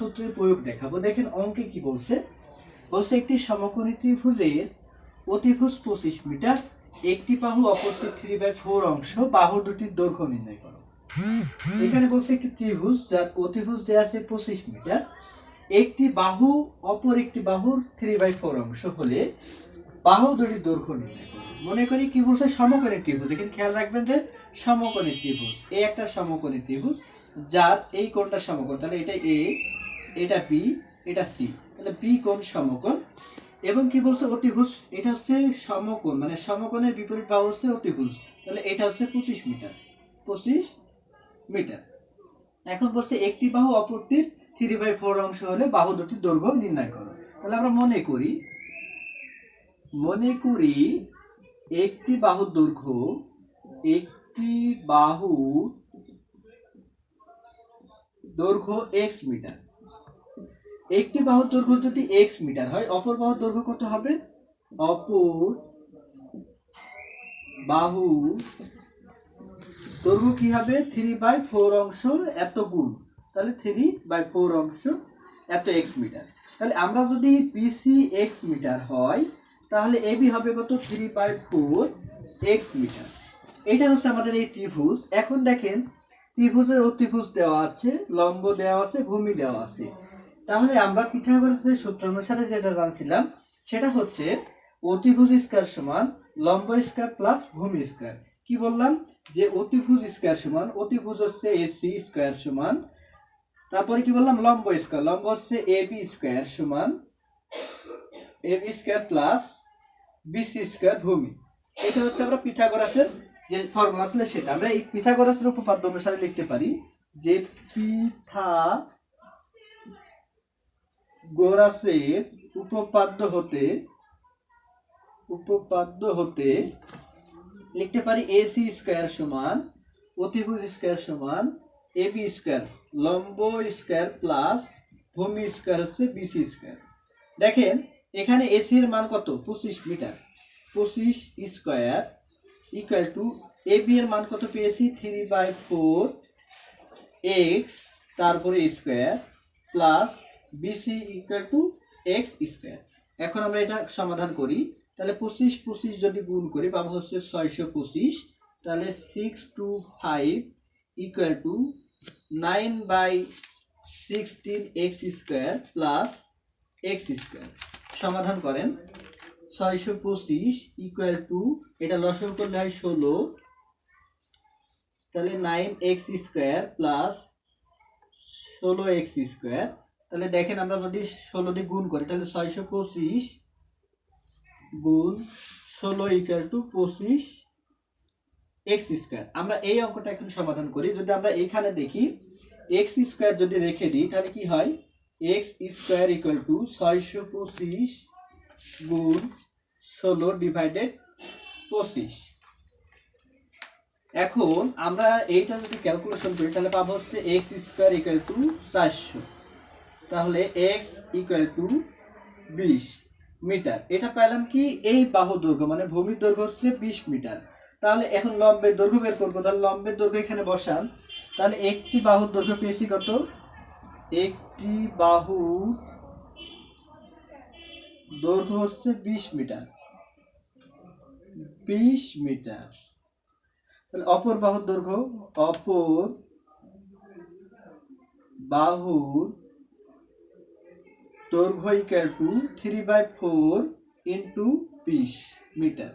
সূত্রের প্রয়োগ দেখাবো। দেখেন অঙ্কে কি বলছে? বলছে, একটি সমকোণী ত্রিভুজের অতিভুজ পঁচিশ মিটার, একটি বাহু অপরটি থ্রি বাই ফোর অংশ, বাহু দুটির দৈর্ঘ্য নির্ণয় করো। এখানে বলছে একটি ত্রিভুজ, যার অতিভুজ দেওয়া আছে পঁচিশ মিটার, একটি বাহু অপর একটি বাহুর থ্রি বাই ফোর অংশ হলে বাহু দুটির দৈর্ঘ্য নির্ণয় করো। মনে করি কি বলছে? সমকোণী ত্রিভুজ। এখানে খেয়াল রাখবেন যে সমকোণী ত্রিভুজ এই একটা সমকোণী ত্রিভুজ, যার এই কোণটা সমকোণ, তাহলে এটা এ এটা বি এটা সি তাহলে বি কোণ সমকোণ। এবং কি বলছে অতিভুজ? এটা হচ্ছে সমকোণ মানে সমকোণের বিপরীত বাহু হচ্ছে অতিভুজ। তাহলে এটা হচ্ছে পঁচিশ মিটার। পঁচিশ মিটার। এখন বলছে একটি বাহু অপরটির থ্রি বাই ফোর অংশ হলে বাহু দুটির দৈর্ঘ্য নির্ণয় করো। তাহলে আমরা মনে করি মনে করি একটি বাহুর দৈর্ঘ্য একটি বাহু দৈর্ঘ্য এক্স মিটার। একটি বাহুর দৈর্ঘ্য যদি এক্স মিটার হয়, অপর বাহুর দৈর্ঘ্য কত হবে? অপর বাহু দৈর্ঘ্য কি হবে? থ্রি বাই ফোর অংশ এত গুণ। তাহলে থ্রি বাই ফোর অংশ এত এক্স মিটার। তাহলে আমরা যদি পিসি এক্স মিটার হয়, তাহলে এবি হবে কত? Three by four X metre. এটা হচ্ছে আমাদের এই ত্রিভুজ। এখন দেখেন, ত্রিভুজের অতিভুজ দেওয়া আছে, লম্ব দেওয়া আছে, ভূমি দেওয়া আছে। তাহলে আমরা পিথাগোরাসের সূত্র অনুসারে যেটা জানছিলাম, সেটা হচ্ছে অতিভুজ স্কয়ার সমান লম্ব স্কয়ার প্লাস ভূমি স্কয়ার। কি বললাম? যে অতিভুজ স্কয়ার সমান, অতিভুজ হচ্ছে এসি স্কয়ার সমান, তারপরে কি বললাম? লম্ব স্কয়ার, লম্ব হচ্ছে এবি স্কয়ার সমান AB square plus BC square ভূমি। এটা হচ্ছে আমরা পিথাগোরাসের যে ফর্মুলা ছিল সেটা। আমরা এই পিথাগোরাসের উপপাদ্য অনুসারে লিখতে পারি যে পিথা গোরাসের উপপাদ্য হতে উপপাদ্য হতে লিখতে পারি এসি স্কোয়ার সমান, অতিভুজ স্কোয়ার সমান এবি স্কোয়ার, লম্ব স্কোয়ার প্লাস ভূমি স্কোয়ার হচ্ছে বিসি স্কোয়ার। দেখেন, এখানে এসি এর মান কত? পঁচিশ মিটার। পঁচিশ স্কোয়ার ইকুয়াল টু এবি এর মান কত পেয়েছি? থ্রি বাই ফোর এক্স তারপরে square plus BC equal to X square এখন আমরা এটা সমাধান করি। তাহলে পঁচিশ পঁচিশ যদি গুণ করি, পাবো হচ্ছে ছয়শো পঁচিশ। তাহলে six two five equal to nine by sixteen X square plus X square সমাধান করেন। ছয়শো পঁচিশ ইকুয়াল টু এটা লসও করলে হয় ষোলো। তাহলে নাইন এক্স স্কোয়ার প্লাস ষোলো এক্স স্কোয়ার তাহলে দেখেন আমরা যদি ষোলো দিয়ে গুণ করি, তাহলে ছয়শো পঁচিশ গুণ ষোলো ইকুয়াল টু পঁচিশ এক্স স্কোয়ার আমরা এই অঙ্কটা এখন সমাধান করি। যদি আমরা এইখানে দেখি এক্স স্কোয়ার যদি রেখে দিই, তাহলে কি হয়? এক্স স্কোয়ার ইকুয়াল টু ছয়শো পঁচিশ গুণ ষোলো ডিভাইডেড পঁচিশ। এখন আমরা এইটা যদি ক্যালকুলেশন করি, তাহলে পাবো হচ্ছে এক্স স্কোয়ার ইকুয়াল টু চারশো। তাহলে এক্স ইকুয়াল টু বিশ মিটার। এটা পেলাম কি? এই বাহু দৈর্ঘ্য মানে ভূমির দৈর্ঘ্য হচ্ছে বিশ মিটার। তাহলে এখন লম্বের দৈর্ঘ্য বের করব। তাহলে লম্বের দৈর্ঘ্য এখানে বসান। তাহলে একটি বাহুর দৈর্ঘ্য পেয়েছি কত? একটি বাহু দৈর্ঘ্য হচ্ছে বিশ মিটার। বিশ মিটার। তাহলে অপর বাহুর দৈর্ঘ্য, অপর বাহুর দৈর্ঘ্য equal to three by four into বিশ মিটার।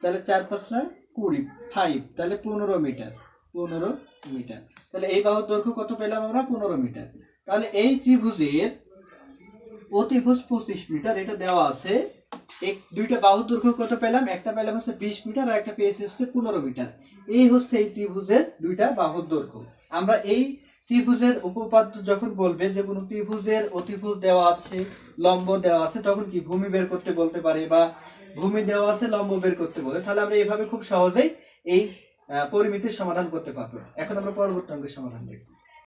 তাহলে চার পাঁচটা কুড়ি ফাইভ তাহলে পনেরো মিটার পনেরো মিটার। তাহলে এই বাহুর দৈর্ঘ্য কত পেলাম আমরা? পনেরো মিটার। তাহলে এই ত্রিভুজের অতিভুজ পঁচিশ মিটার, এটা দেওয়া আছে। এক, দুইটা বাহুর দৈর্ঘ্য কত পেলাম? একটা পেলাম হচ্ছে বিশ মিটার, আর একটা পেয়েছি হচ্ছে পনেরো মিটার। এই হচ্ছে এই ত্রিভুজের দুইটা বাহুর দৈর্ঘ্য। আমরা এই ত্রিভুজের উপপাদ্য যখন বলবে যে কোনো ত্রিভুজের অতিভুজ দেওয়া আছে, লম্ব দেওয়া আছে, তখন কি ভূমি বের করতে বলতে পারে বা ভূমি দেওয়া আছে, লম্ব বের করতে বলে। তাহলে আমরা এভাবে খুব সহজেই এই পরিমিতির সমাধান করতে পারব। এখন আমরা পরবর্তী অঙ্গের সমাধান দেখব।